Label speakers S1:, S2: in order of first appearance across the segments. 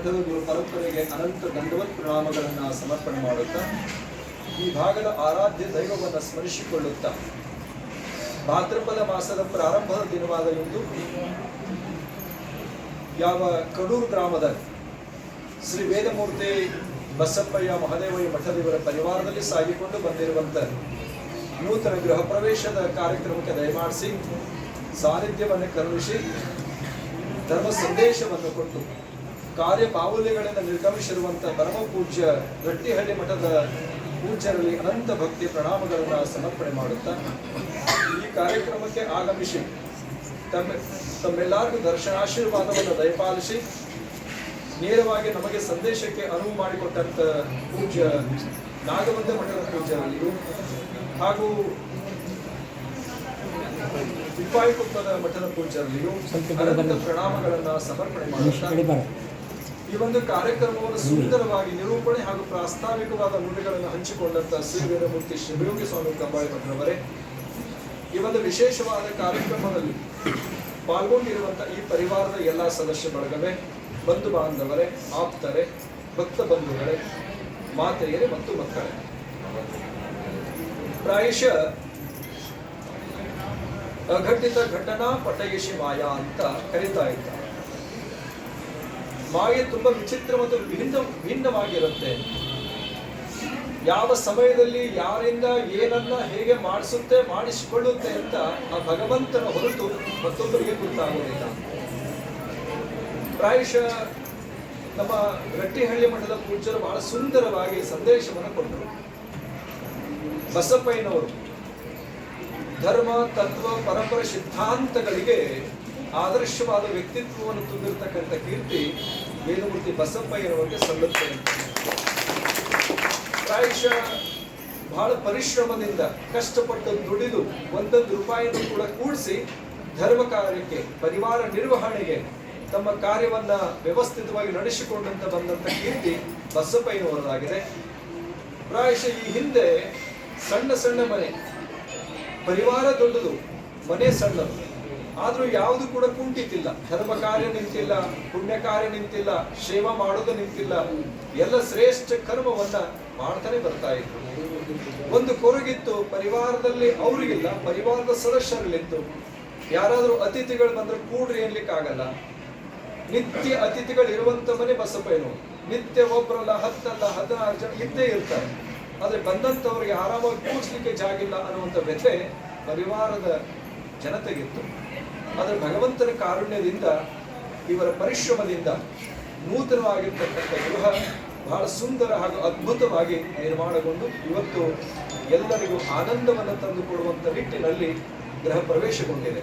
S1: ಮಠದ ಗುರು ಪರಂಪರೆಗೆ ಅನಂತ ದಂಡವತ್ ಪ್ರಣಾಮಗಳನ್ನು ಸಮರ್ಪಣೆ ಮಾಡುತ್ತಾ, ಈ ಭಾಗದ ಆರಾಧ್ಯ ದೈವವನ್ನು ಸ್ಮರಿಸಿಕೊಳ್ಳುತ್ತಾ. ಭಾದ್ರಪದ ಮಾಸದ ಪ್ರಾರಂಭದ ದಿನವಾದ ಇಂದು ಯಾವ ಕಡೂರು ಗ್ರಾಮದ ಶ್ರೀ ವೇದಮೂರ್ತಿ ಬಸಪ್ಪಯ್ಯ ಮಹದೇವಯ್ಯ ಮಠದೇವರ ಪರಿವಾರದಲ್ಲಿ ಸಾಗಿಕೊಂಡು ಬಂದಿರುವಂತ ನೂತನ ಗೃಹ ಪ್ರವೇಶದ ಕಾರ್ಯಕ್ರಮಕ್ಕೆ ದಯಮಾಡಿಸಿ, ಸಾನ್ನಿಧ್ಯವನ್ನು ಕರುಣಿಸಿ, ಧರ್ಮ ಸಂದೇಶವನ್ನು ಕೊಟ್ಟು ಕಾರ್ಯ ಬಾಹುಲ್ಯಗಳಿಂದ ನಿರ್ಗಮಿಸಿರುವಂತಹ ಪರಮ ಪೂಜ್ಯ ಗಟ್ಟಿಹಳ್ಳಿ ಮಠದ ಪೂಜ್ಯರಲ್ಲಿ ಅನಂತ ಭಕ್ತಿ ಪ್ರಣಾಮಗಳನ್ನು ಸಮರ್ಪಣೆ ಮಾಡುತ್ತಾ ಈ ಕಾರ್ಯಕ್ರಮಕ್ಕೆ ಆಗಮಿಸಿ ತಮ್ಮ ತಮ್ಮೆಲ್ಲರಿಗೂ ದರ್ಶನಾಶೀರ್ವಾದವನ್ನು ದಯಪಾಲಿಸಿ ನೇರವಾಗಿ ನಮಗೆ ಸಂದೇಶಕ್ಕೆ ಅನುವು ಮಾಡಿಕೊಟ್ಟಂತ ಪೂಜ್ಯ ನಾಗವಂತ ಮಠದ ಪೂಜ್ಯರಲ್ಲಿಯೂ ಹಾಗೂ ಉಪಾಯುಕ್ತದ ಮಠದ ಪೂಜ್ಯರಲ್ಲಿಯೂ ಪ್ರಣಾಮಗಳನ್ನ ಸಮರ್ಪಣೆ ಮಾಡುತ್ತಾ ಈ ಒಂದು ಕಾರ್ಯಕ್ರಮವನ್ನು ಸುಂದರವಾಗಿ ನಿರೂಪಣೆ ಹಾಗೂ ಪ್ರಾಸ್ತಾವಿಕವಾದ ನುಡಿಗಳನ್ನು ಹಂಚಿಕೊಂಡಂತಹ ಶ್ರೀ ವೀರಮೂರ್ತಿ ಶಿವಯೋಗಿ ಸ್ವಾಮಿ ಕಂಬಾಳಿ ಮಠರವರೇ ಈ ಒಂದು ವಿಶೇಷವಾದ ಕಾರ್ಯಕ್ರಮದಲ್ಲಿ ಪಾಲ್ಗೊಂಡಿರುವಂತಹ ಈ ಪರಿವಾರದ ಎಲ್ಲಾ ಸದಸ್ಯ ಬಳಗವೇ, ಬಂಧು ಬಾಂಧವರೇ, ಆಪ್ತರೇ, ಭಕ್ತ ಬಂಧುಗಳೇ, ಮಾತೆಯರೇ ಮತ್ತು ಮಕ್ಕಳೇ. ಪ್ರಾಯಶಃ ಅಘಟಿತ ಘಟನಾ ಪಟಯಶಿ ಮಾಯಾ ಅಂತ ಕರೀತಾ ಇದ್ದಾರೆ ಮಾಯೆ ತುಂಬಾ ವಿಚಿತ್ರ ಮತ್ತು ಭಿನ್ನ ಭಿನ್ನವಾಗಿರುತ್ತೆ. ಯಾವ ಸಮಯದಲ್ಲಿ ಯಾರಿಂದ ಏನನ್ನ ಹೇಗೆ ಮಾಡಿಸುತ್ತೆ, ಮಾಡಿಸಿಕೊಳ್ಳುತ್ತೆ ಅಂತ ಆ ಭಗವಂತನ ಹೊರತು ಮತ್ತೊಬ್ಬರಿಗೆ ಗೊತ್ತಾಗುವುದಿಲ್ಲ ಪ್ರಾಯಶಃ ನಮ್ಮ ಗಟ್ಟಿಹಳ್ಳಿ ಮಠದ ಪೂಜರು ಬಹಳ ಸುಂದರವಾಗಿ ಸಂದೇಶವನ್ನು ಕೊಟ್ಟರು. ಬಸಪ್ಪಯ್ಯನವರು, ಧರ್ಮ, ತತ್ವ, ಪರಂಪರೆ, ಸಿದ್ಧಾಂತಗಳಿಗೆ ಆದರ್ಶವಾದ ವ್ಯಕ್ತಿತ್ವವನ್ನು ತುಂಬಿರ್ತಕ್ಕಂಥ ಕೀರ್ತಿ ವೇದಮೂರ್ತಿ ಬಸಪ್ಪಯ್ಯನವರಿಗೆ ಸಲ್ಲುತ್ತೆ ಪ್ರಾಯಶಃ ಬಹಳ ಪರಿಶ್ರಮದಿಂದ ಕಷ್ಟಪಟ್ಟು ದುಡಿದು ಒಂದೊಂದು ರೂಪಾಯಿಯನ್ನು ಕೂಡ ಕೂಡಿಸಿ ಧರ್ಮ ಕಾರ್ಯಕ್ಕೆ, ಪರಿವಾರ ನಿರ್ವಹಣೆಗೆ ತಮ್ಮ ಕಾರ್ಯವನ್ನ ವ್ಯವಸ್ಥಿತವಾಗಿ ನಡೆಸಿಕೊಂಡಂತ ಬಂದಂತ ಕೀರ್ತಿ ಬಸಪ್ಪಯ್ಯನವರದಾಗಿದೆ ಪ್ರಾಯಶಃ ಈ ಹಿಂದೆ ಸಣ್ಣ ಸಣ್ಣ ಮನೆ, ಪರಿವಾರ ದೊಡ್ಡದು, ಮನೆ ಸಣ್ಣದು. ಆದ್ರೂ ಯಾವುದು ಕೂಡ ಕುಂಠಿತಿಲ್ಲ. ಧರ್ಮ ಕಾರ್ಯ ನಿಂತಿಲ್ಲ, ಪುಣ್ಯ ಕಾರ್ಯ ನಿಂತಿಲ್ಲ ಸೇವಾ ಮಾಡೋದು ನಿಂತಿಲ್ಲ. ಎಲ್ಲ ಶ್ರೇಷ್ಠ ಕರ್ಮವನ್ನ ಮಾಡ್ತಾನೆ ಬರ್ತಾ ಇದ್ರು. ಒಂದು ಕೊರಗಿತ್ತು, ಪರಿವಾರದಲ್ಲಿ ಅವರಿಗಿಲ್ಲ, ಪರಿವಾರದ ಸದಸ್ಯರಲ್ಲಿತ್ತು. ಯಾರಾದ್ರೂ ಅತಿಥಿಗಳು ಬಂದ್ರೆ ಕೂಡ್ರಿ ಆಗಲ್ಲ ನಿತ್ಯ ಅತಿಥಿಗಳು ಇರುವಂತ ಮನೆ ಬಸಪ್ಪಯ್ಯನವರು. ನಿತ್ಯ ಒಬ್ಬರಲ್ಲ ಹತ್ತಲ್ಲ, ಹದಿನಾರು ಜನ ಇದ್ದೇ ಇರ್ತಾರೆ. ಆದ್ರೆ ಬಂದಂತವ್ರಿಗೆ ಆರಾಮಾಗಿ ಕೂಡ್ಸ್ಲಿಕ್ಕೆ ಜಾಗಿಲ್ಲ ಅನ್ನುವಂಥ ವ್ಯಥೆ ಪರಿವಾರದ ಜನತೆಗಿತ್ತು. ಆದ್ರೆ ಭಗವಂತನ ಕಾರುಣ್ಯದಿಂದ ಇವರ ಪರಿಶ್ರಮದಿಂದ ನೂತನವಾಗಿರ್ತಕ್ಕಂಥ ಗೃಹ ಬಹಳ ಸುಂದರ ಹಾಗೂ ಅದ್ಭುತವಾಗಿ ನಿರ್ಮಾಣಗೊಂಡು ಇವತ್ತು ಎಲ್ಲರಿಗೂ ಆನಂದವನ್ನು ತಂದುಕೊಡುವಂತ ನಿಟ್ಟಿನಲ್ಲಿ ಗೃಹ ಪ್ರವೇಶಗೊಂಡಿದೆ.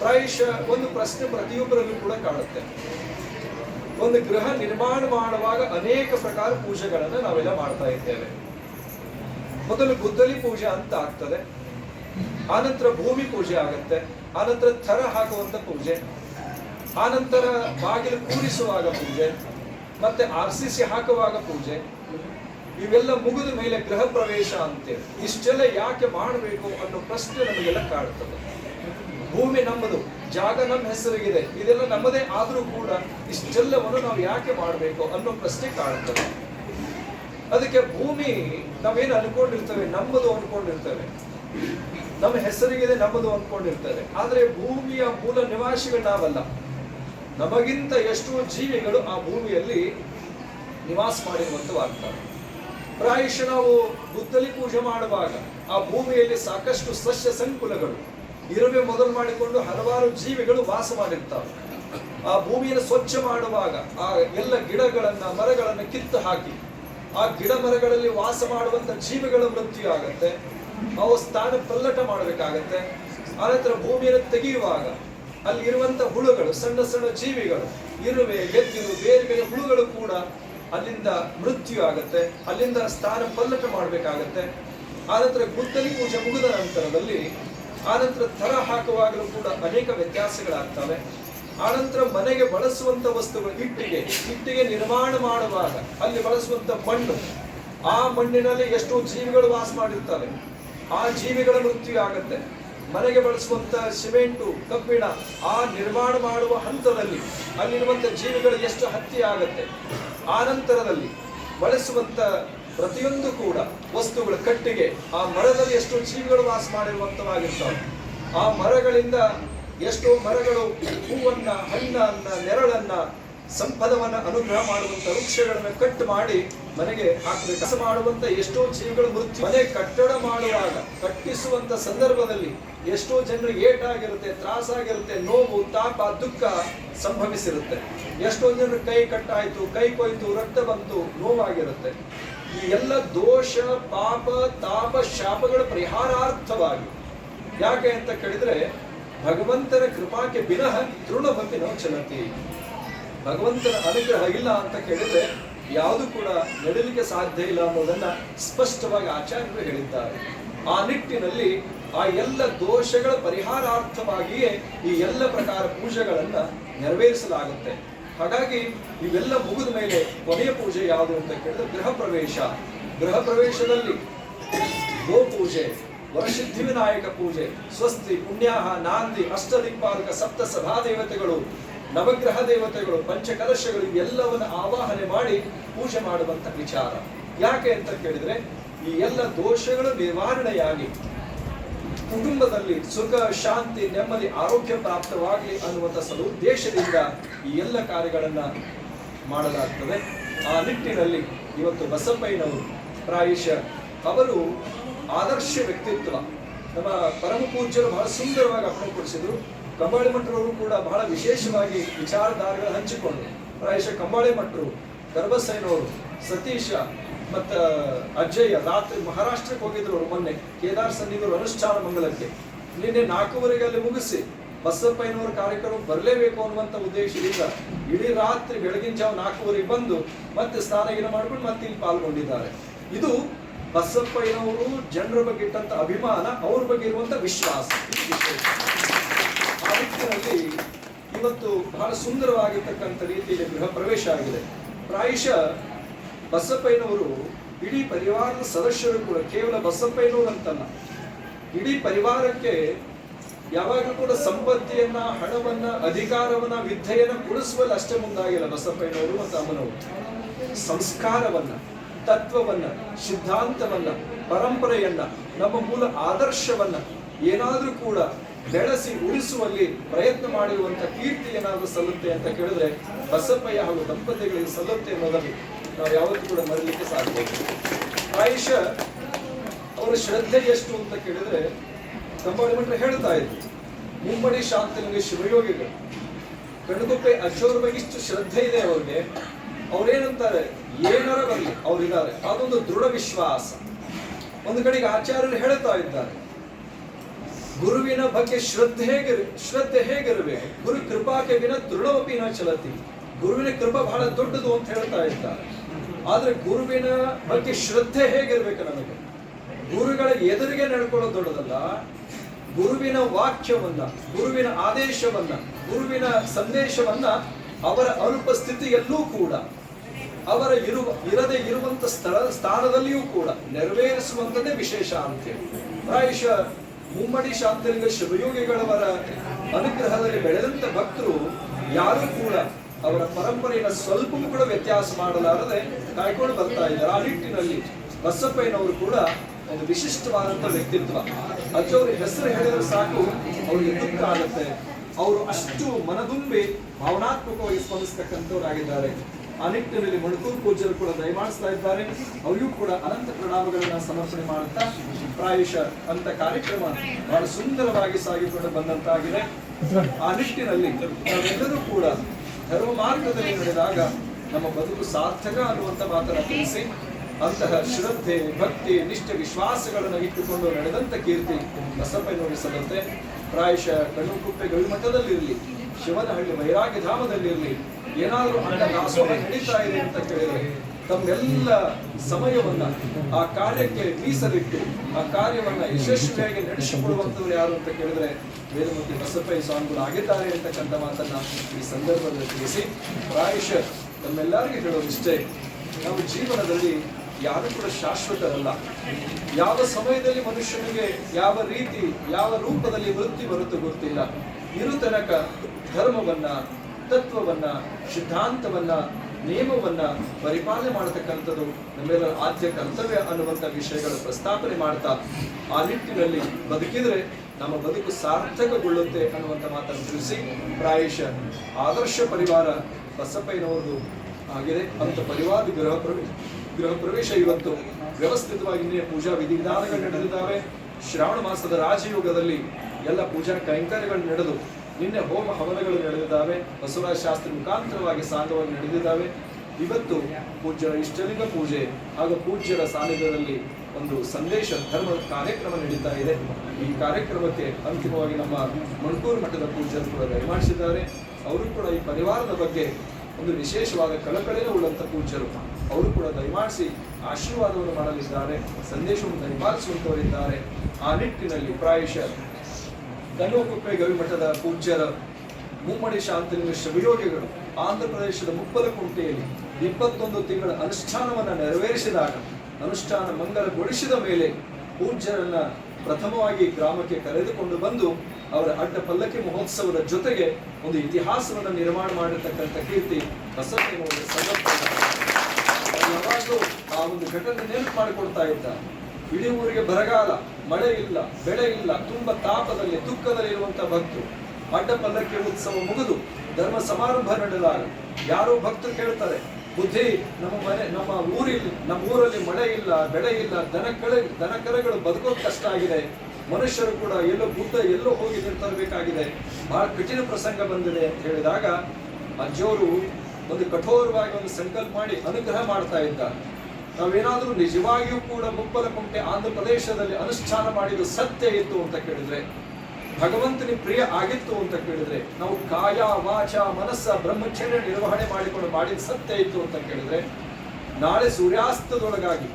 S1: ಪ್ರಾಯಶಃ ಒಂದು ಪ್ರಶ್ನೆ ಪ್ರತಿಯೊಬ್ಬರಲ್ಲೂ ಕೂಡ ಕಾಣುತ್ತೆ. ಒಂದು ಗೃಹ ನಿರ್ಮಾಣ ಮಾಡುವಾಗ ಅನೇಕ ಪ್ರಕಾರ ಪೂಜೆಗಳನ್ನು ನಾವೆಲ್ಲ ಮಾಡ್ತಾ ಇದ್ದೇವೆ. ಮೊದಲು ಗುದ್ದಲಿ ಪೂಜೆ ಅಂತ ಆಗ್ತದೆ. ಆನಂತರ ಭೂಮಿ ಪೂಜೆ ಆಗುತ್ತೆ. ಆನಂತರ ಥರ ಹಾಕುವಂತ ಪೂಜೆ, ಆನಂತರ ಬಾಗಿಲು ಕೂರಿಸುವಾಗ ಪೂಜೆ, ಮತ್ತೆ ಆರ್ ಸಿ ಸಿ ಹಾಕುವಾಗ ಪೂಜೆ, ಇವೆಲ್ಲ ಮುಗಿದ ಮೇಲೆ ಗೃಹ ಪ್ರವೇಶ ಅಂತೇಳಿ ಇಷ್ಟೆಲ್ಲ ಯಾಕೆ ಮಾಡಬೇಕು ಅನ್ನೋ ಪ್ರಶ್ನೆ ನಮಗೆಲ್ಲ ಕಾಡುತ್ತದೆ. ಭೂಮಿ ನಮ್ಮದು, ಜಾಗ ನಮ್ಮ ಹೆಸರಿಗಿದೆ, ಇದೆಲ್ಲ ನಮ್ಮದೇ ಆದರೂ ಕೂಡ ಇಷ್ಟೆಲ್ಲವನ್ನು ನಾವು ಯಾಕೆ ಮಾಡಬೇಕು ಅನ್ನೋ ಪ್ರಶ್ನೆ ಕಾಡುತ್ತದೆ. ಅದಕ್ಕೆ ಭೂಮಿ ನಾವೇನು ಅನ್ಕೊಂಡಿರ್ತೇವೆ, ನಮ್ಮದು ಅನ್ಕೊಂಡಿರ್ತೇವೆ. ನಮ್ಮ ಹೆಸರಿಗಿದೆ ನಮ್ಮದು ಅಂದ್ಕೊಂಡಿರ್ತಾರೆ ಆದರೆ ಭೂಮಿಯ ಮೂಲ ನಿವಾಸಿಗಳು ನಾವಲ್ಲ. ನಮಗಿಂತ ಎಷ್ಟೋ ಜೀವಿಗಳು ಆ ಭೂಮಿಯಲ್ಲಿ ನಿವಾಸ ಮಾಡಿರುವಂತವಾಗ್ತವೆ. ಪ್ರಾಯಶಃ ನಾವು ಗುದ್ದಲಿ ಪೂಜೆ ಮಾಡುವಾಗ ಆ ಭೂಮಿಯಲ್ಲಿ ಸಾಕಷ್ಟು ಸಸ್ಯ ಸಂಕುಲಗಳು, ಇರುವೆ ಮೊದಲು ಮಾಡಿಕೊಂಡು ಹಲವಾರು ಜೀವಿಗಳು ವಾಸ ಮಾಡಿರ್ತಾವೆ. ಆ ಭೂಮಿಯನ್ನು ಸ್ವಚ್ಛ ಮಾಡುವಾಗ ಆ ಎಲ್ಲ ಗಿಡಗಳನ್ನು, ಮರಗಳನ್ನು ಕಿತ್ತು ಹಾಕಿ, ಆ ಗಿಡ ಮರಗಳಲ್ಲಿ ವಾಸ ಮಾಡುವಂತ ಜೀವಿಗಳ ಮೃತ್ಯು ಆಗತ್ತೆ. ಅವು ಸ್ಥಾನ ಪಲ್ಲಟ ಮಾಡಬೇಕಾಗತ್ತೆ. ಆನಂತರ ಭೂಮಿಯನ್ನು ತೆಗೆಯುವಾಗ ಅಲ್ಲಿ ಇರುವಂತ ಹುಳುಗಳು, ಸಣ್ಣ ಸಣ್ಣ ಜೀವಿಗಳು, ಇರುವೆ ಗೆದ್ದಿರು ಬೇರೆ ಬೇರೆ ಹುಳುಗಳು ಕೂಡ ಅಲ್ಲಿಂದ ಮೃತ್ಯು ಆಗತ್ತೆ. ಅಲ್ಲಿಂದ ಸ್ಥಾನ ಪಲ್ಲಟ ಮಾಡಬೇಕಾಗತ್ತೆ. ಆನಂತರ ಗುದ್ದಲಿ ಪೂಜೆ ಮುಗಿದ ನಂತರದಲ್ಲಿ ಆನಂತರ ತರ ಹಾಕುವಾಗಲೂ ಕೂಡ ಅನೇಕ ವ್ಯತ್ಯಾಸಗಳಾಗ್ತವೆ. ಆನಂತರ ಮನೆಗೆ ಬಳಸುವಂತ ವಸ್ತುಗಳು ಇಟ್ಟಿಗೆ ಇಟ್ಟಿಗೆ ನಿರ್ಮಾಣ ಮಾಡುವಾಗ ಅಲ್ಲಿ ಬಳಸುವಂತ ಮಣ್ಣು. ಆ ಮಣ್ಣಿನಲ್ಲಿ ಎಷ್ಟೋ ಜೀವಿಗಳು ವಾಸ ಮಾಡಿರ್ತವೆ. ಆ ಜೀವಿಗಳ ಮೃತ್ಯು ಆಗತ್ತೆ. ಮನೆಗೆ ಬಳಸುವಂತ ಸಿಮೆಂಟು, ಕಬ್ಬಿಣ ಆ ನಿರ್ಮಾಣ ಮಾಡುವ ಹಂತದಲ್ಲಿ ಅಲ್ಲಿರುವಂತ ಜೀವಿಗಳು ಎಷ್ಟು ಹತ್ಯೆ ಆಗುತ್ತೆ. ಆ ನಂತರದಲ್ಲಿ ಬಳಸುವಂತ ಪ್ರತಿಯೊಂದು ಕೂಡ ವಸ್ತುಗಳ ಕಟ್ಟಿಗೆ ಆ ಮರದಲ್ಲಿ ಎಷ್ಟೋ ಜೀವಿಗಳು ವಾಸ ಮಾಡಿರುವಂತವಾಗಿರ್ತಾವೆ. ಆ ಮರಗಳಿಂದ ಎಷ್ಟೋ ಮರಗಳು ಹೂವನ್ನ, ಹಣ್ಣನ್ನ, ನೆರಳನ್ನ ಸಂಪದವನ್ನ ಅನುಗ್ರಹ ಮಾಡುವಂತ ವೃಕ್ಷಗಳನ್ನು ಕಟ್ ಮಾಡಿ ಮನೆಗೆ ಹಾಕಬೇಕು. ಮಾಡುವಂತ ಎಷ್ಟೋ ಜೀವಿಗಳು ಮೃತ್ಯು ಮನೆ ಕಟ್ಟಡ ಮಾಡುವಾಗ, ಕಟ್ಟಿಸುವಂತ ಸಂದರ್ಭದಲ್ಲಿ ಎಷ್ಟೋ ಜನರಿಗೆ ಏಟಾಗಿರುತ್ತೆ ತ್ರಾಸಾಗಿರುತ್ತೆ ನೋವು, ತಾಪ, ದುಃಖ ಸಂಭವಿಸಿರುತ್ತೆ. ಎಷ್ಟೋ ಜನರ ಕೈ ಕಟ್ಟಾಯಿತು, ಕೈ ಕೊಯ್ತು, ರಕ್ತ ಬಂತು, ನೋವಾಗಿರುತ್ತೆ. ಈ ಎಲ್ಲ ದೋಷ, ಪಾಪ, ತಾಪ, ಶಾಪಗಳ ಪರಿಹಾರಾರ್ಥವಾಗಿ ಯಾಕೆ ಅಂತ ಕೇಳಿದ್ರೆ ಭಗವಂತನ ಕೃಪಾಕ್ಕೆ ವಿನಃ ನಾವು ಚಲತಿ. ಭಗವಂತನ ಅನುಗ್ರಹ ಇಲ್ಲ ಅಂತ ಕೇಳಿದ್ರೆ ಯಾವುದು ಕೂಡ ನಡೀಲಿಕ್ಕೆ ಸಾಧ್ಯ ಇಲ್ಲ ಅನ್ನೋದನ್ನ ಸ್ಪಷ್ಟವಾಗಿ ಆಚಾರ್ಯರು ಹೇಳಿದ್ದಾರೆ. ಆ ನಿಟ್ಟಿನಲ್ಲಿ ಆ ಎಲ್ಲ ದೋಷಗಳ ಪರಿಹಾರಾರ್ಥವಾಗಿಯೇ ಈ ಎಲ್ಲ ಪ್ರಕಾರ ಪೂಜೆಗಳನ್ನ ನೆರವೇರಿಸಲಾಗುತ್ತೆ. ಹಾಗಾಗಿ ಇವೆಲ್ಲ ಮುಗಿದ ಮೇಲೆ ಕೊನೆಯ ಪೂಜೆ ಯಾವುದು ಅಂತ ಕೇಳಿದ್ರೆ ಗೃಹ ಪ್ರವೇಶ. ಗೃಹ ಪ್ರವೇಶದಲ್ಲಿ ಗೋ ಪೂಜೆ ವರಸಿದ್ಧಿ ವಿನಾಯಕ ಪೂಜೆ, ಸ್ವಸ್ತಿ, ಪುಣ್ಯಾಹ, ನಾಂದಿ, ಅಷ್ಟದಿಕ್ಪಾದಕ ಸಪ್ತ ಸಭಾ ದೇವತೆಗಳು ನವಗ್ರಹ ದೇವತೆಗಳು ಪಂಚಕಲಶಗಳು ಎಲ್ಲವನ್ನು ಆವಾಹನೆ ಮಾಡಿ ಪೂಜೆ ಮಾಡುವಂತ ವಿಚಾರ. ಯಾಕೆ ಅಂತ ಕೇಳಿದ್ರೆ, ಈ ಎಲ್ಲ ದೋಷಗಳು ನಿವಾರಣೆಯಾಗಿ ಕುಟುಂಬದಲ್ಲಿ ಸುಖ, ಶಾಂತಿ, ನೆಮ್ಮದಿ, ಆರೋಗ್ಯ ಪ್ರಾಪ್ತವಾಗಲಿ ಅನ್ನುವಂಥ ಸದುದ್ದೇಶದಿಂದ ಈ ಎಲ್ಲ ಕಾರ್ಯಗಳನ್ನ ಮಾಡಲಾಗ್ತದೆ. ಆ ನಿಟ್ಟಿನಲ್ಲಿ ಇವತ್ತು ಬಸಪ್ಪಯ್ಯನವರು ಪ್ರಾಯಶಃ ಅವರು ಆದರ್ಶ ವ್ಯಕ್ತಿತ್ವ, ನಮ್ಮ ಪರಮ ಪೂಜ್ಯರು ಬಹಳ ಸುಂದರವಾಗಿ ಅಪ್ಪಣೆಪಡಿಸಿದ್ರು ಕಂಬಾಳಿ ಮಠರವರು ಕೂಡ ಬಹಳ ವಿಶೇಷವಾಗಿ ವಿಚಾರಧಾರೆಗಳು ಹಂಚಿಕೊಂಡು, ಪ್ರಾಯಶಃ ಕಂಬಾಳಿ ಮಠರು ಗರ್ಭಸೈನವರು ಸತೀಶ ಮತ್ತು ಅಜ್ಜಯ್ಯ ರಾತ್ರಿ ಮಹಾರಾಷ್ಟ್ರಕ್ಕೆ ಹೋಗಿದ್ರು ಅವರು ಮೊನ್ನೆ, ಕೇದಾರ್ ಸನ್ನಿಧಿಗಳು ಅನುಷ್ಠಾನ ಮಂಗಲಕ್ಕೆ ನಿನ್ನೆ ನಾಲ್ಕೂವರೆಗೆ ಅಲ್ಲಿ ಮುಗಿಸಿ, ಬಸಪ್ಪಯ್ಯನವರ ಕಾರ್ಯಕ್ರಮ ಬರಲೇಬೇಕು ಅನ್ನುವಂಥ ಉದ್ದೇಶದಿಂದ ಇಡೀ ರಾತ್ರಿ ಬೆಳಗಿನ ಜಾವ ನಾಲ್ಕೂವರೆಗೆ ಬಂದು ಮತ್ತೆ ಸ್ನಾನಗಿನ ಮಾಡ್ಕೊಂಡು ಮತ್ತೆ ಇಲ್ಲಿ ಪಾಲ್ಗೊಂಡಿದ್ದಾರೆ. ಇದು ಬಸಪ್ಪಯ್ಯನವರು ಜನರ ಬಗ್ಗೆ ಇಟ್ಟಂತ ಅಭಿಮಾನ, ಅವ್ರ ಬಗ್ಗೆ ಇರುವಂತ ವಿಶ್ವಾಸ. ವಿಶೇಷ. ಇವತ್ತು ಬಹಳ ಸುಂದರವಾಗಿರ್ತಕ್ಕಂಥ ರೀತಿಯಲ್ಲಿ ಗೃಹ ಪ್ರವೇಶ ಆಗಿದೆ ಪ್ರಾಯಶಃ ಬಸಪ್ಪಯ್ಯನವರು ಇಡೀ ಪರಿವಾರದ ಸದಸ್ಯರು ಕೂಡ ಕೇವಲ ಬಸಪ್ಪಯ್ಯನವರು ಅಂತಲ್ಲ ಇಡೀ ಪರಿವಾರಕ್ಕೆ ಯಾವಾಗಲೂ ಕೂಡ ಸಂಪತ್ತಿಯನ್ನ, ಹಣವನ್ನ, ಅಧಿಕಾರವನ್ನ, ವಿದ್ಯೆಯನ್ನ ಕೊಡಿಸುವಲ್ಲಿ ಅಷ್ಟೇ ಮುಂದಾಗಿಲ್ಲ ಬಸಪ್ಪಯ್ಯನವರು ಮತ್ತು ಅಮ್ಮನವರು ಸಂಸ್ಕಾರವನ್ನ, ತತ್ವವನ್ನ, ಸಿದ್ಧಾಂತವನ್ನ, ಪರಂಪರೆಯನ್ನ, ನಮ್ಮ ಮೂಲ ಆದರ್ಶವನ್ನ ಏನಾದರೂ ಕೂಡ ಬೆಳೆಸಿ ಉಳಿಸುವಲ್ಲಿ ಪ್ರಯತ್ನ ಮಾಡಿರುವಂತ ಕೀರ್ತಿ ಏನಾದರೂ ಸಲ್ಲುತ್ತೆ ಅಂತ ಕೇಳಿದ್ರೆ ಬಸಪ್ಪಯ್ಯ ಹಾಗೂ ದಂಪತಿಗಳಿಗೆ ಸಲ್ಲುತ್ತೆ ಅನ್ನೋದನ್ನು ನಾವು ಯಾವತ್ತೂ ಕೂಡ ಮರಲಿಕ್ಕೆ ಸಾಧ್ಯವಿಲ್ಲ ಆಯುಷ, ಅವರ ಶ್ರದ್ಧೆ ಎಷ್ಟು ಅಂತ ಕೇಳಿದ್ರೆ ಮಠ ಹೇಳ್ತಾ ಇದ್ರು ಮುಮ್ಮಡಿ ಶಾಂತನಿಗೆ ಶಿವಯೋಗಿಗಳು. ಕಣಗುಪ್ಪೆ ಇಷ್ಟು ಶ್ರದ್ಧೆ ಇದೆ ಅವ್ರಿಗೆ. ಅವ್ರೇನಂತಾರೆ? ಏನಾರ ಬರಲಿ, ಅವ್ರಿದ್ದಾರೆ. ಅದೊಂದು ದೃಢ ವಿಶ್ವಾಸ. ಒಂದು ಕಡೆಗೆ ಆಚಾರ್ಯರು ಹೇಳ್ತಾ ಇದ್ದಾರೆ. ಗುರುವಿನ ಬಗ್ಗೆ ಶ್ರದ್ಧೆ ಹೇಗಿರ ಶ್ರದ್ಧೆ ಹೇಗಿರಬೇಕು? ಗುರು ಕೃಪಾಕ್ಕೆ ವಿನ ದೃಢವಪಿ ನ ಚಲತಿ. ಗುರುವಿನ ಕೃಪಾ ಬಹಳ ದೊಡ್ಡದು ಅಂತ ಹೇಳ್ತಾ ಇದ್ದಾರೆ. ಆದ್ರೆ ಗುರುವಿನ ಬಗ್ಗೆ ಶ್ರದ್ಧೆ ಹೇಗಿರ್ಬೇಕು ನಮಗೆ? ಗುರುಗಳ ಎದುರಿಗೆ ನಡ್ಕೊಳ್ಳೋದು ದೊಡ್ಡದಲ್ಲ. ಗುರುವಿನ ವಾಕ್ಯವನ್ನ, ಗುರುವಿನ ಆದೇಶವನ್ನ, ಗುರುವಿನ ಸಂದೇಶವನ್ನ ಅವರ ಅನುಪಸ್ಥಿತಿಯಲ್ಲೂ ಕೂಡ, ಅವರ ಇರುವ, ಇರದೆ ಇರುವಂತ ಸ್ಥಳ, ಸ್ಥಾನದಲ್ಲಿಯೂ ಕೂಡ ನೆರವೇರಿಸುವಂತದ್ದೇ ವಿಶೇಷ ಅಂತೇಳಿ ಪ್ರಾಯಶಃ ಮುಮ್ಮಡಿ ಶಾಂತಲಿಂಗ ಶಿವಯೋಗಿಗಳವರ ಅನುಗ್ರಹದಲ್ಲಿ ಬೆಳೆದಂತ ಭಕ್ತರು ಯಾರು ಕೂಡ ಅವರ ಪರಂಪರೆಯ ಸ್ವಲ್ಪವೂ ಕೂಡ ವ್ಯತ್ಯಾಸ ಮಾಡಲಾರದೆ ಕಾಯ್ಕೊಂಡು ಬರ್ತಾ ಇದ್ದಾರೆ. ಆ ನಿಟ್ಟಿನಲ್ಲಿ ಬಸಪ್ಪಯ್ಯನವರು ಕೂಡ ಒಂದು ವಿಶಿಷ್ಟವಾದಂತ ವ್ಯಕ್ತಿತ್ವ. ಅಜ್ಜವ್ರ ಹೆಸರು ಹೇಳಿದ್ರೆ ಸಾಕು, ಅವ್ರಿಗೆ ದುಃಖ ಆಗುತ್ತೆ. ಅವರು ಅಷ್ಟು ಮನದುಂಬಿ ಭಾವನಾತ್ಮಕವಾಗಿ ಸ್ಪಂದಿಸ್ತಕ್ಕಂಥವರಾಗಿದ್ದಾರೆ. ಆ ಮಣಕೂರು ಪೂಜರು ಕೂಡ ದಯಮಾಡಿಸ್ತಾ ಇದ್ದಾರೆ. ಅವರಿಗೂ ಕೂಡ ಅನಂತ ಪ್ರಣಾಮಗಳನ್ನ ಸಮರ್ಪಣೆ ಮಾಡುತ್ತಾ ಪ್ರಾಯಶ ಅಂತ ಕಾರ್ಯಕ್ರಮ ಬಹಳ ಸುಂದರವಾಗಿ ಸಾಗಿಕೊಂಡು ಬಂದಂತಾಗಿದೆ. ಆ ನಿಟ್ಟಿನಲ್ಲಿ ನಾವೆಲ್ಲರೂ ಕೂಡ ಧರ್ಮ ಮಾರ್ಗದಲ್ಲಿ ನಡೆದಾಗ ನಮ್ಮ ಬದುಕು ಸಾರ್ಥಕ ಅನ್ನುವಂಥ ಮಾತನ್ನು ತಿಳಿಸಿ, ಅಂತಹ ಶ್ರದ್ಧೆ, ಭಕ್ತಿ, ನಿಷ್ಠೆ, ವಿಶ್ವಾಸಗಳನ್ನು ಇಟ್ಟುಕೊಂಡು ನಡೆದಂತ ಕೀರ್ತಿ ಬಸಪ್ಪ ನೋಡಿಸದಂತೆ ಪ್ರಾಯಶಃ ಕಣ್ಣುಕುಪ್ಪೆ ಗವಿಮಠದಲ್ಲಿರಲಿ, ಶಿವನಹಳ್ಳಿ ವೈರಾಗ್ಯ ಧಾಮದಲ್ಲಿರಲಿ ಏನಾದರೂ ಹಣ ದಾಸೋಹ ನಡೀತಾ ಇದೆ ಅಂತ ಕೇಳಿದರೆ ತಮ್ಮೆಲ್ಲ ಸಮಯವನ್ನು ಆ ಕಾರ್ಯಕ್ಕೆ ಮೀಸಲಿಟ್ಟು ಆ ಕಾರ್ಯವನ್ನ ಯಶಸ್ವಿಯಾಗಿ ನಡೆಸಿಕೊಳ್ಳುವಂಥವ್ರು ಯಾರು ಅಂತ ಕೇಳಿದರೆ ವೇದಮೂರ್ತಿ ಬಸಪ್ಪಯ್ಯ ಸ್ವಾಮಿಗಳು ಆಗಿದ್ದಾರೆ ಅಂತಕ್ಕಂಥ ಮಾತನ್ನು ಈ ಸಂದರ್ಭದಲ್ಲಿ ತಿಳಿಸಿ. ಪ್ರಾಯಶಃ ಹೇಳೋ ಇಷ್ಟೇ, ನಾವು ಜೀವನದಲ್ಲಿ ಯಾರು ಕೂಡ ಶಾಶ್ವತರಲ್ಲ. ಯಾವ ಸಮಯದಲ್ಲಿ ಮನುಷ್ಯನಿಗೆ ಯಾವ ರೀತಿ, ಯಾವ ರೂಪದಲ್ಲಿ ವೃತ್ತಿ ಬರುತ್ತೋ ಗೊತ್ತಿಲ್ಲ. ಇರು ತನಕ ಧರ್ಮವನ್ನ ತತ್ವವನ್ನ ಸಿದ್ಧಾಂತವನ್ನ ನಿಯಮವನ್ನ ಪರಿಪಾಲನೆ ಮಾಡತಕ್ಕಂಥದ್ದು ನಮ್ಮೆಲ್ಲರ ಆದ್ಯ ಕರ್ತವ್ಯ ಅನ್ನುವಂಥ ವಿಷಯಗಳ ಪ್ರಸ್ತಾಪನೆ ಮಾಡ್ತಾ ಆ ನಿಟ್ಟಿನಲ್ಲಿ ಬದುಕಿದ್ರೆ ನಮ್ಮ ಬದುಕು ಸಾರ್ಥಕಗೊಳ್ಳುತ್ತೆ ಅನ್ನುವಂಥ ಮಾತನ್ನು ತಿಳಿಸಿ ಪ್ರಾಯಶಃ ಆದರ್ಶ ಪರಿವಾರ ಬಸಪ್ಪಯ್ಯನವರದು ಆಗಿದೆ. ಅಂತ ಪರಿವಾರ ಗೃಹ ಪ್ರವೇಶ ಗೃಹ ಪ್ರವೇಶ ಇವತ್ತು ವ್ಯವಸ್ಥಿತವಾಗಿ ಇನ್ನೇ ಪೂಜಾ ವಿಧಿವಿಧಾನಗಳು ನಡೆದಿದ್ದಾವೆ. ಶ್ರಾವಣ ಮಾಸದ ರಾಜಯೋಗದಲ್ಲಿ ಎಲ್ಲ ಪೂಜಾ ಕೈಂಕರ್ಯಗಳು ನಡೆದು ನಿನ್ನೆ ಹೋಮ ಹವನಗಳು ನಡೆದಿದ್ದಾವೆ. ಬಸವರಾಜ ಶಾಸ್ತ್ರಿ ಮುಖಾಂತರವಾಗಿ ಸಾಂಗವನ್ನು ನಡೆದಿದ್ದಾವೆ. ಇವತ್ತು ಪೂಜ್ಯರ ಇಷ್ಟಲಿಂಗ ಪೂಜೆ ಹಾಗೂ ಪೂಜ್ಯರ ಸಾನ್ನಿಧ್ಯದಲ್ಲಿ ಒಂದು ಸಂದೇಶ ಧರ್ಮದ ಕಾರ್ಯಕ್ರಮ ನಡೀತಾ ಇದೆ. ಈ ಕಾರ್ಯಕ್ರಮಕ್ಕೆ ಅಂತಿಮವಾಗಿ ನಮ್ಮ ಮಣಕೂರು ಮಠದ ಪೂಜ್ಯರು ಕೂಡ ದಯಮಾಡಿಸಿದ್ದಾರೆ ಅವರು ಕೂಡ ಈ ಪರಿವಾರದ ಬಗ್ಗೆ ಒಂದು ವಿಶೇಷವಾದ ಕಳಕಳಿನ ಉಳ್ಳಂಥ ಪೂಜ್ಯರು. ಅವರು ಕೂಡ ದಯಮಾಡಿಸಿ ಆಶೀರ್ವಾದವನ್ನು ಮಾಡಲಿದ್ದಾರೆ. ಸಂದೇಶವನ್ನು ದಯಮಾಡಿಸುವಂತವರಿದ್ದಾರೆ ಆ ನಿಟ್ಟಿನಲ್ಲಿ ಪ್ರಾಯಶಃ ಕಲ್ಲುಕುಪ್ಪೆ ಗವಿಮಠದ ಪೂಜ್ಯರ ಮುಮ್ಮಡಿ ಶಾಂತಲಿಂಗ ಶಿವಯೋಗಿಗಳು ಆಂಧ್ರ ಪ್ರದೇಶದ ಮುಪ್ಪಲಕುಂಟೆಯಲ್ಲಿ ಇಪ್ಪತ್ತೊಂದು ತಿಂಗಳ ಅನುಷ್ಠಾನವನ್ನು ನೆರವೇರಿಸಿದಾಗ ಅನುಷ್ಠಾನ ಮಂಗಲಗೊಳಿಸಿದ ಮೇಲೆ ಪೂಜ್ಯರನ್ನ ಪ್ರಥಮವಾಗಿ ಗ್ರಾಮಕ್ಕೆ ಕರೆದುಕೊಂಡು ಬಂದು ಅವರ ಅಡ್ಡ ಪಲ್ಲಕ್ಕಿ ಮಹೋತ್ಸವದ ಜೊತೆಗೆ ಒಂದು ಇತಿಹಾಸವನ್ನು ನಿರ್ಮಾಣ ಮಾಡಿರ್ತಕ್ಕಂಥ ಕೀರ್ತಿ ಬಸವಣ್ಣನವರ ಯಾವಾಗಲೂ ಆ ಒಂದು ಘಟನೆ ನೆನಪು ಮಾಡಿಕೊಡ್ತಾ ಇದ್ದ. ಇಡೀ ಊರಿಗೆ ಬರಗಾಲ, ಮಳೆ ಇಲ್ಲ, ಬೆಳೆ ಇಲ್ಲ, ತುಂಬಾ ತಾಪದಲ್ಲಿ ದುಃಖದಲ್ಲಿ ಇರುವಂತಹ ಭಕ್ತರು. ಅಡ್ಡ ಪಲ್ಲಕ್ಕಿ ಉತ್ಸವ ಮುಗಿದು ಧರ್ಮ ಸಮಾರಂಭ ನಡೆದಾಗ ಯಾರೋ ಭಕ್ತರು ಕೇಳ್ತಾರೆ, ಬುದ್ಧಿ, ನಮ್ಮ ಮನೆ, ನಮ್ಮ ಊರಿಲ್ಲಿ ನಮ್ಮ ಊರಲ್ಲಿ ಮಳೆ ಇಲ್ಲ, ಬೆಳೆ ಇಲ್ಲ, ದನ ಕಳೆ, ದನ ಕರೆಗಳು ಕಷ್ಟ ಆಗಿದೆ. ಮನುಷ್ಯರು ಕೂಡ ಎಲ್ಲೋ ಬುದ್ಧ ಎಲ್ಲೋ ಹೋಗಿ ನಿಂತರಬೇಕಾಗಿದೆ. ಬಹಳ ಕಠಿಣ ಪ್ರಸಂಗ ಬಂದಿದೆ ಅಂತ ಹೇಳಿದಾಗ ಅಜ್ಜಿಯವರು ಒಂದು ಕಠೋರವಾಗಿ ಒಂದು ಸಂಕಲ್ಪ ಮಾಡಿ ಅನುಗ್ರಹ ಮಾಡ್ತಾ ಇದ್ದ ನಾವೇನಾದ್ರೂ ನಿಜವಾಗಿಯೂ ಕೂಡ ಮುಪ್ಪಲಕುಂಟೆ ಆಂಧ್ರ ಪ್ರದೇಶದಲ್ಲಿ ಅನುಷ್ಠಾನ ಮಾಡಿದ ಸತ್ಯ ಇತ್ತು ಅಂತ ಕೇಳಿದ್ರೆ ಭಗವಂತನಿ ಪ್ರಿಯ ಆಗಿತ್ತು ಅಂತ ಕೇಳಿದ್ರೆ, ನಾವು ಕಾಯ, ವಾಚ, ಮನಸ್ಸ, ಬ್ರಹ್ಮಚರ್ಯ ನಿರ್ವಹಣೆ ಮಾಡಿಕೊಂಡು ಮಾಡಿದ ಸತ್ಯ ಇತ್ತು ಅಂತ ಕೇಳಿದ್ರೆ, ನಾಳೆ ಸೂರ್ಯಾಸ್ತದೊಳಗಾಗಿ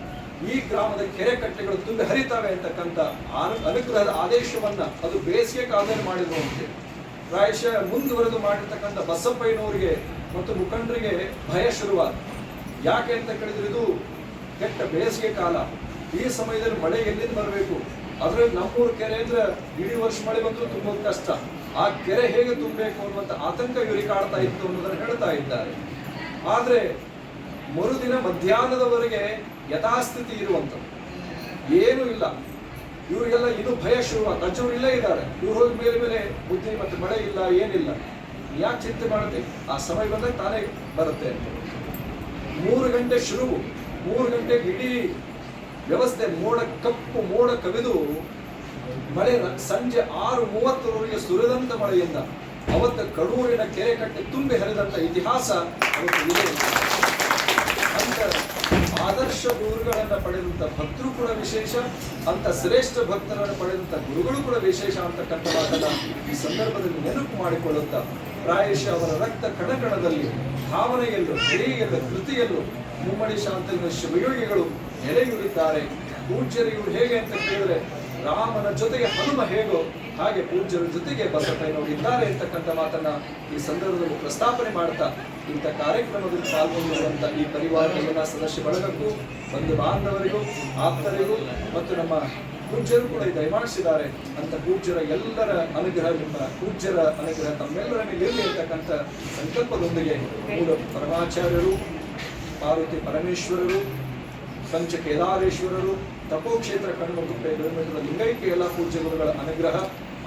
S1: ಈ ಗ್ರಾಮದ ಕೆರೆ ಕಟ್ಟೆಗಳು ತುಂಬಿ ಹರಿತವೆ ಅಂತಕ್ಕಂಥ ಅನು- ಅನುಗ್ರಹದ ಆದೇಶವನ್ನ ಅದು ಬೇಸಿಗೆ ಕಾಲದಲ್ಲಿ ಮಾಡಿದ್ರು ಅಂತ ಪ್ರಾಯಶಃ ಮುಂದುವರೆದು ಮಾಡಿರ್ತಕ್ಕಂಥ ಬಸಪ್ಪಯ್ಯನವರಿಗೆ ಮತ್ತು ಮುಖಂಡರಿಗೆ ಭಯ ಶುರುವಾದ ಯಾಕೆ ಅಂತ ಕೇಳಿದ್ರೆ ಇದು ಕೆಟ್ಟ ಬೇಸಿಗೆ ಕಾಲ. ಈ ಸಮಯದಲ್ಲಿ ಮಳೆ ಎಲ್ಲಿಂದ ಬರಬೇಕು? ಆದರೆ ನಮ್ಮೂರು ಕೆರೆ ಅಂದ್ರೆ ಇಡೀ ವರ್ಷ ಮಳೆ ಬಂದರೂ ತುಂಬೋದು ಕಷ್ಟ. ಆ ಕೆರೆ ಹೇಗೆ ತುಂಬಬೇಕು ಅನ್ನುವಂಥ ಆತಂಕ ಇವರಿಗೆ ಕಾಡ್ತಾ ಇತ್ತು ಅನ್ನೋದನ್ನು ಹೇಳ್ತಾ ಇದ್ದಾರೆ. ಆದರೆ ಮರುದಿನ ಮಧ್ಯಾಹ್ನದವರೆಗೆ ಯಥಾಸ್ಥಿತಿ ಇರುವಂಥದ್ದು. ಏನೂ ಇಲ್ಲ. ಇವರಿಗೆಲ್ಲ ಇದು ಭಯ ಶುರುವ ಅಜ್ಜವ್ರು ಇಲ್ಲೇ ಇದ್ದಾರೆ. ಇವ್ರು ಹೋದ ಮೇಲೆ ಮೇಲೆ ಬುದ್ಧಿ ಮತ್ತೆ ಮಳೆ ಇಲ್ಲ, ಏನಿಲ್ಲ. ಯಾಕೆ ಚಿಂತೆ ಮಾಡುತ್ತೆ? ಆ ಸಮಯ ಬಂದಾಗ ತಾನೇ ಬರುತ್ತೆ ಅಂತ. ಮೂರು ಗಂಟೆ ಶುರು ಮೂರು ಗಂಟೆ ಇಡೀ ವ್ಯವಸ್ಥೆ ಮೋಡ ಕಪ್ಪು ಮೋಡ ಕವಿದು ಮಳೆ ಸಂಜೆ ಆರು ಮೂವತ್ತರವರೆಗೆ ಸುರಿದಂತ ಮಳೆಯಿಂದ ಅವತ್ತ ಕಡೂರಿನ ಕೆರೆ ಕಟ್ಟೆ ತುಂಬಿ ಹರಿದಂತ ಇತಿಹಾಸ ಇದೆ. ಅಂತ ಆದರ್ಶ ಗುರುಗಳನ್ನ ಪಡೆದಂತ ಭಕ್ತರು ಕೂಡ ವಿಶೇಷ, ಅಂತ ಶ್ರೇಷ್ಠ ಭಕ್ತರನ್ನು ಪಡೆದಂತ ಗುರುಗಳು ಕೂಡ ವಿಶೇಷ ಅಂತಕ್ಕಂಥ ಮಾತನ್ನ ಈ ಸಂದರ್ಭದಲ್ಲಿ ನೆನಪು ಮಾಡಿಕೊಳ್ಳುತ್ತಾ, ಪ್ರಾಯಶಃ ಅವರ ರಕ್ತ ಕಣಕಣದಲ್ಲಿ, ಭಾವನೆಯಲ್ಲೂ ಕ್ರಿಯೆಯಲ್ಲೂ ಕೃತಿಯಲ್ಲೂ ಮುಮ್ಮಡಿ ಶಾಂತಿನ ಶಿವಯೋಗಿಗಳು ನೆಲೆಯೂರಿದ್ದಾರೆ ಪೂಜ್ಯರು ಇವರು ಹೇಗೆ ಅಂತ ಕೇಳಿದ್ರೆ, ರಾಮನ ಜೊತೆಗೆ ಹನುಮ ಹೇಗೋ ಹಾಗೆ ಪೂಜ್ಯರ ಜೊತೆಗೆ ಬಸಪ್ಪಯ್ಯನವರು ಇದ್ದಾರೆ ಅಂತಕ್ಕಂಥ ಮಾತನ್ನ ಈ ಸಂದರ್ಭದಲ್ಲಿ ಪ್ರಸ್ತಾಪನೆ ಮಾಡ್ತಾ ಇಂಥ ಕಾರ್ಯಕ್ರಮದಲ್ಲಿ ಪಾಲ್ಗೊಂಡಿರುವಂಥ ಈ ಪರಿವಾರ ಎಲ್ಲ ಸದಸ್ಯ ಬಳಗಕ್ಕೂ, ಬಂಧು ಬಾಂಧವರಿಗೂ, ಆಪ್ತರಿಗೂ ಮತ್ತು ನಮ್ಮ ಪೂಜ್ಯರು ಕೂಡ ದಯಮಾಡಿಸಿದ್ದಾರೆ ಅಂತ ಪೂಜ್ಯರ ಎಲ್ಲರ ಅನುಗ್ರಹ ನಿಮ್ಮ ಪೂಜ್ಯರ ಅನುಗ್ರಹ ತಮ್ಮೆಲ್ಲರ ಮೇಲೆ ಇರಲಿ ಅಂತಕ್ಕಂಥ ಸಂಕಲ್ಪದೊಂದಿಗೆ ಪರಮಾಚಾರ್ಯರು ಪಾರ್ವತಿ ಪರಮೇಶ್ವರರು ಪಂಚ ಕೇದಾರೇಶ್ವರರು ತಪೋಕ್ಷೇತ್ರ ಕಣ್ಮಗುಪ್ಪೆ ಗವಿಮಠದ ಲಿಂಗೈಕ್ಯ ಎಲ್ಲ ಪೂಜ್ಯ ಗುರುಗಳ ಅನುಗ್ರಹ,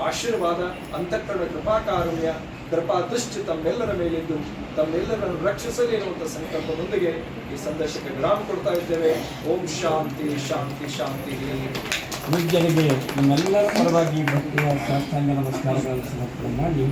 S1: ಆಶೀರ್ವಾದ, ಅಂತಃಕರಣ ಕೃಪಾಕಾರುಣ್ಯ ಕೃಪಾ ದೃಷ್ಟಿ ತಮ್ಮೆಲ್ಲರ ಮೇಲಿದ್ದು, ತಮ್ಮೆಲ್ಲರನ್ನು ರಕ್ಷಿಸಲಿ ಎನ್ನುವಂಥ ಸಂಕಲ್ಪದೊಂದಿಗೆ ಈ ಸಂದೇಶಕ್ಕೆ ವಿರಾಮ ಕೊಡ್ತಾ ಇದ್ದೇವೆ. ಓಂ ಶಾಂತಿ ಶಾಂತಿ ಶಾಂತಿ.
S2: ಪೂಜ್ಯರಿಗೆ ನಿಮ್ಮೆಲ್ಲರ ಪರವಾಗಿ ಭಕ್ತಿಯ ಸಾಷ್ಟಾಂಗ ನಮಸ್ಕಾರಗಳನ್ನು ಸಮರ್ಪಣೆ ಮಾಡಿ